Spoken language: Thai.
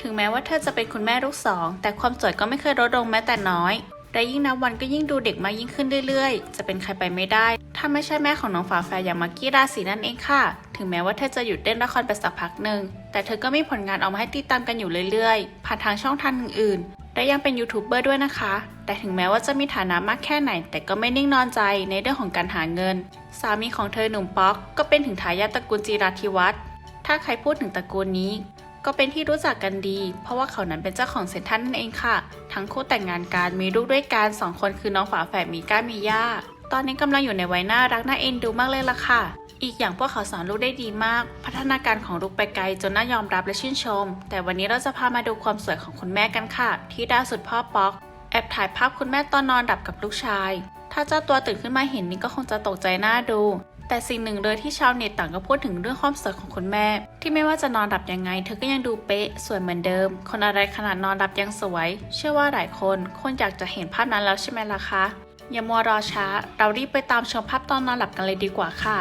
ถึงแม้ว่าเธอจะเป็นคุณแม่ลูกสอง แต่ความสวยก็ไม่เคยลดลงแม้แต่น้อย และยิ่งนับวันก็ยิ่งดูเด็กมากยิ่งขึ้นเรื่อยๆ จะเป็นใครไปไม่ได้ ถ้าไม่ใช่แม่ของน้องฝาแฝดอย่างมากกี้ราศีนั่นเองค่ะ ถึงแม้ว่าเธอจะหยุดเล่นละครไปสักพักหนึ่ง แต่เธอก็มีผลงานออกมาให้ติดตามกันอยู่เรื่อยๆ ผ่านทางช่องทางอื่นๆ และยังเป็นยูทูบเบอร์ด้วยนะคะ แต่ถึงแม้ว่าจะมีฐานะมากแค่ไหน แต่ก็ไม่นิ่งนอนใจในเรื่องของการหาเงิน สามีของเธอหนุ่มป๊อก ก็เป็นถึงทายาทตระกูลจีราธิวัฒน์ถ้าใครพูดถึงตระกูลนี้ ก็เป็นที่รู้จักกันดี เพราะว่าเขานั้นเป็นเจ้าของเซ็นทรัลนั่นเองค่ะ ทั้งคู่แต่งงานกันมีลูกด้วยกันสองคนคือน้องฝาแฝดมีก้ามีย่า ตอนนี้กำลังอยู่ในวัยน่ารักน่าเอ็นดูมากเลยล่ะค่ะ อีกอย่างพวกเขาสอนลูกได้ดีมาก พัฒนาการของลูกไปไกลจนน่ายอมรับและชื่นชม แต่วันนี้เราจะพามาดูความสวยของคุณแม่กันค่ะ ที่ดาวสุดพ่อป๊อก แอบถ่ายภาพคุณแม่ตอนนอนดับกับลูกชาย ถ้าเจ้าตัวตื่นขึ้นมาเห็นนี่ก็คงจะตกใจหน้าดู แต่สิ่งหนึ่งเลยที่ชาวเน็ตต่างก็พูดถึงเรื่องความสวยของคุณแม่ ที่ไม่ว่าจะนอนหลับยังไง เธอก็ยังดูเป๊ะสวยเหมือนเดิม คนอะไรขนาดนอนหลับยังสวย เชื่อว่าหลายคนคงอยากจะเห็นภาพนั้นแล้วใช่ไหมล่ะคะอย่ามัวรอช้า เรารีบไปตามชมภาพตอนนอนหลับกันเลยดีกว่าค่ะ